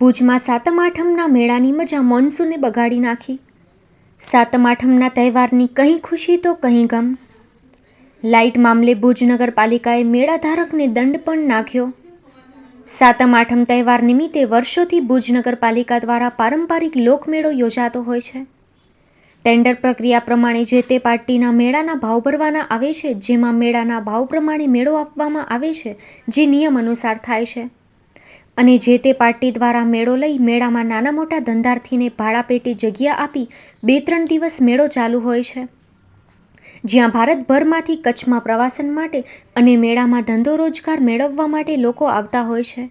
ભુજમાં સાતમ આઠમના મેળાની મજા મોન્સૂને બગાડી નાખી. સાતમ આઠમના તહેવારની કંઈ ખુશી તો કંઈ ગમ. લાઇટ મામલે ભુજ નગરપાલિકાએ મેળા ધારકને દંડ પણ નાખ્યો. સાતમ આઠમ તહેવાર નિમિત્તે વર્ષોથી ભુજ નગરપાલિકા દ્વારા પારંપરિક લોકમેળો યોજાતો હોય છે. ટેન્ડર પ્રક્રિયા પ્રમાણે જે તે પાર્ટીના મેળાના ભાવ ભરવાના આવે છે, જેમાં મેળાના ભાવ પ્રમાણે મેળો આપવામાં આવે છે, જે નિયમ અનુસાર થાય છે. અને જે તે પાર્ટી દ્વારા મેળો લઈ મેળામાં નાના મોટા ધંધાર્થીને ભાડાપેટી જગ્યા આપી બે ત્રણ દિવસ મેળો ચાલુ હોય છે જ્યાં ભારતભરમાંથી કચ્છમાં પ્રવાસન માટે અને મેળામાં ધંધો રોજગાર મેળવવા માટે લોકો આવતા હોય છે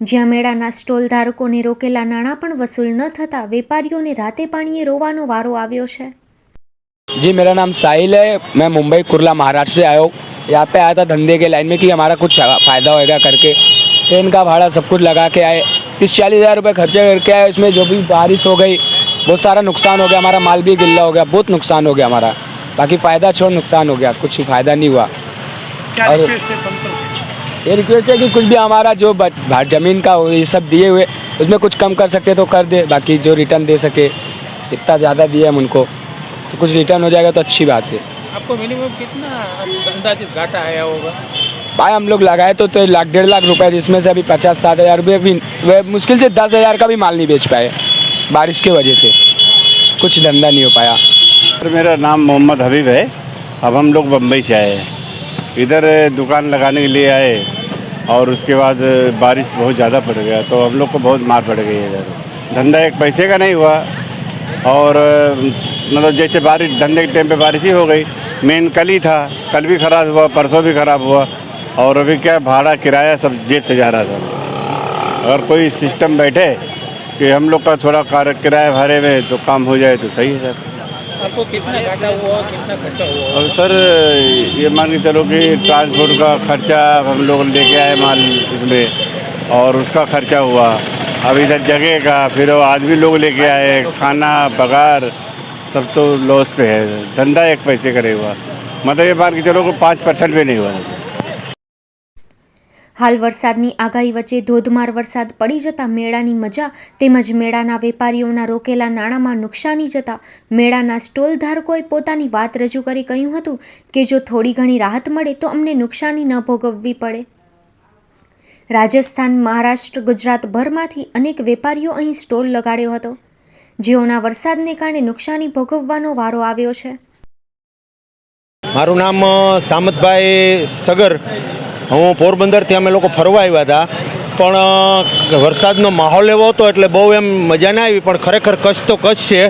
જ્યાં મેળાના સ્ટોલ ધારકોને રોકેલા નાણાં પણ વસૂલ ન થતાં વેપારીઓને રાતે પાણીએ રોવાનો વારો આવ્યો છે जी मेरा नाम साहिल है मैं मुंबई कुरला महाराष्ट्र से आया हूँ यहाँ पे आया था धंधे के लाइन में कि हमारा कुछ फ़ायदा होएगा करके ट्रेन का भाड़ा सब कुछ लगा के आए। तीस चालीस हज़ार रुपये खर्चे करके आए इसमें जो भी बारिश हो गई बहुत सारा नुकसान हो गया हमारा माल भी गिल्ला हो गया बहुत नुकसान हो गया हमारा। बाकी फ़ायदा छोड़ नुकसान हो गया कुछ फ़ायदा नहीं हुआ। और-? ये रिक्वेस्ट है कि कुछ भी हमारा जो ज़मीन का हो ये सब दिए हुए उसमें कुछ कम कर सकते तो कर दे बाकी जो रिटर्न दे सके इतना ज़्यादा दिया हम उनको। तो कुछ रिटर्न हो जाएगा तो अच्छी बात है। आपको मिनिमम कितना अंदाजित घाटा आया होगा? भाई हम लोग लगाए तो, तो लाख डेढ़ लाख रुपए जिसमें से अभी पचास सात हज़ार रुपये भी मुश्किल से दस हज़ार का भी माल नहीं बेच पाए बारिश की वजह से। कुछ धंधा नहीं हो पाया। मेरा नाम मोहम्मद हबीब है। अब हम लोग बम्बई से आए हैं। इधर दुकान लगाने के लिए आए और उसके बाद बारिश बहुत ज़्यादा पड़ गया तो हम लोग को बहुत मार पड़ गई इधर। धंधा एक पैसे का नहीं हुआ और मतलब जैसे बारिश धंधे के टाइम पे बारिश ही हो गई। मेन कल ही था कल भी ख़राब हुआ परसों भी ख़राब हुआ। और अभी क्या भाड़ा किराया सब जेब से जा रहा था। अगर कोई सिस्टम बैठे कि हम लोग का थोड़ा कार- किराया भरे में तो काम हो जाए तो सही है सर। आपको कितना घाटा हुआ कितना खर्चा हुआ? और सर ये मान के चलो कि ट्रांसपोर्ट का खर्चा हम लोग लेके आए माल इसमें और उसका खर्चा हुआ। अब इधर जगह का फिर वो आदमी लोग लेके आए खाना पगार सब तो लॉस पे है। धंधा एक पैसे का नहीं हुआ। मतलब ये मान के चलो कि पाँच परसेंट भी नहीं हुआ હાલ વરસાદની આગાહી વચ્ચે ધોધમાર વરસાદ પડી જતા મેળાની મજા તેમજ મેળાના વેપારીઓના રોકેલા નાણાંમાં નુકસાની જતા મેળાના સ્ટોલ ધારકોએ પોતાની વાત રજૂ કરી કહ્યું હતું કે જો થોડી ઘણી રાહત મળે તો અમને નુકસાની ન ભોગવવી પડે. રાજસ્થાન, મહારાષ્ટ્ર, ગુજરાતભરમાંથી અનેક વેપારીઓ અહીં સ્ટોલ લગાડ્યો હતો, જેઓના વરસાદને કારણે નુકસાની ભોગવવાનો વારો આવ્યો છે. મારું નામ સામતભાઈ સગર. હું પોરબંદરથી અમે લોકો ફરવા આવ્યા હતા. પણ વરસાદનો માહોલ એવો હતો એટલે બહુ એમ મજા ના આવી, પણ ખરેખર કચ્છ તો કચ્છ છે.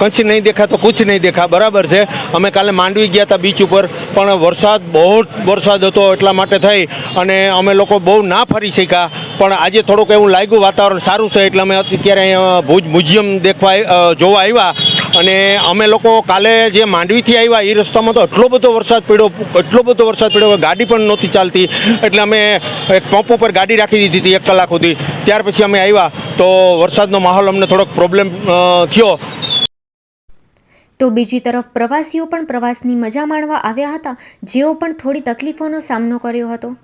કચ્છ નહીં દેખા તો કુછ નહીં દેખા, બરાબર છે. અમે કાલે માંડવી ગયા હતા બીચ ઉપર, પણ વરસાદ બહુ વરસાદ હતો એટલા માટે થઈ, અને અમે લોકો બહુ ના ફરી શક્યા. પણ આજે થોડુંક એવું લાગ્યું વાતાવરણ સારું છે, એટલે અમે અત્યારે અહીંયા ભુજ મ્યુઝિયમ દેખવા જોવા આવ્યા. અને અમે લોકો કાલે જે માંડવીથી આવ્યા એ રસ્તામાં તો એટલો બધો વરસાદ પડ્યો એટલો બધો વરસાદ પડ્યો ગાડી પણ નહોતી ચાલતી. એટલે અમે એક પંપ ઉપર ગાડી રાખી દીધી હતી એક કલાક સુધી. ત્યાર પછી અમે આવ્યા તો વરસાદનો માહોલ અમને થોડોક પ્રોબ્લેમ થયો. તો બીજી તરફ પ્રવાસીઓ પણ પ્રવાસની મજા માણવા આવ્યા હતા, જેઓ પણ થોડી તકલીફોનો સામનો કર્યો હતો.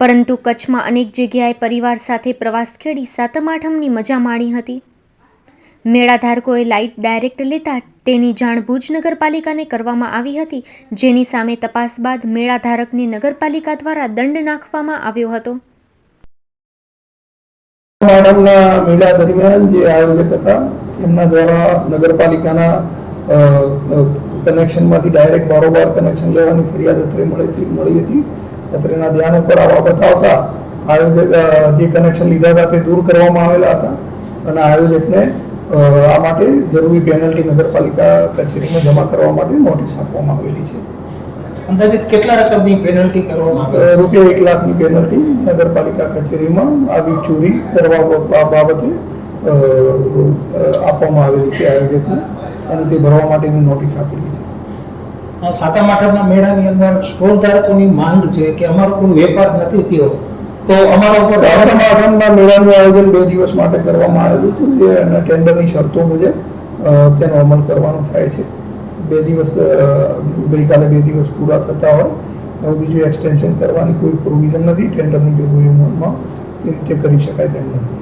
પરંતુ કચ્છમાં અનેક જગ્યાએ પરિવાર સાથે પ્રવાસ ખેડી સાતમ આઠમની મજા માણી હતી. મેળાધારકોએ લાઇટ ડાયરેક્ટ લેતા તેની જાણ ભુજ નગરપાલિકાને કરવામાં આવી હતી, જેની સામે તપાસ બાદ મેળાધારકને નગરપાલિકા દ્વારા દંડ નાખવામાં આવ્યો હતો. મેડમના મેળા દરમિયાન જે આયોજક હતા, તેમના દ્વારા નગરપાલિકાના કનેક્શનમાંથી ડાયરેક્ટ બારોબાર કનેક્શન લેવાની ફરિયાદ અત્રે મળી મળી હતી. અત્રેના ધ્યાન ઉપર આ બાબત આયોજક જે કનેક્શન લીધા હતા તે દૂર કરવામાં આવેલા હતા. અને આયોજકને આ માટે જરૂરી પેનલ્ટી નગરપાલિકા કચેરીમાં જમા કરવા માટે નોટિસ આપવામાં આવેલી છે. અંદાજિત કેટલા રકમની પેનલ્ટી કરવામાં આવે રૂપિયા એક લાખની પેનલ્ટી નગરપાલિકા કચેરીમાં આવી ચોરી કરવા બાબતે આપવામાં આવેલી છે આયોજકને અને તે ભરવા માટેની નોટિસ આપેલી છે. છે સાતમ આઠમના મેળાની અંદર સ્ટોલ ધારકોની માંગ છે કે અમારો કોઈ વેપાર નથી થયો. તો અમારા ઉપર મેળાનું આયોજન બે દિવસ માટે કરવામાં આવેલું હતું જે અને ટેન્ડરની શરતો મુજબ તેનો અમલ કરવાનો થાય છે. બે દિવસ ગઈકાલે બે દિવસ પૂરા થતા હોય હવે બીજું એક્સટેન્શન કરવાની કોઈ પ્રોવિઝન નથી ટેન્ડરની જોગવાઈઓમાં તે રીતે કરી શકાય તેમ નથી.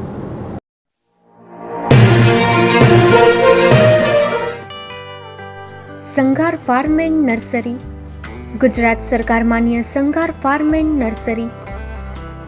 Sanghar farm and nursery. Gujarat સરકાર માન્ય સંઘાર ફાર્મ એન્ડ નર્સરી.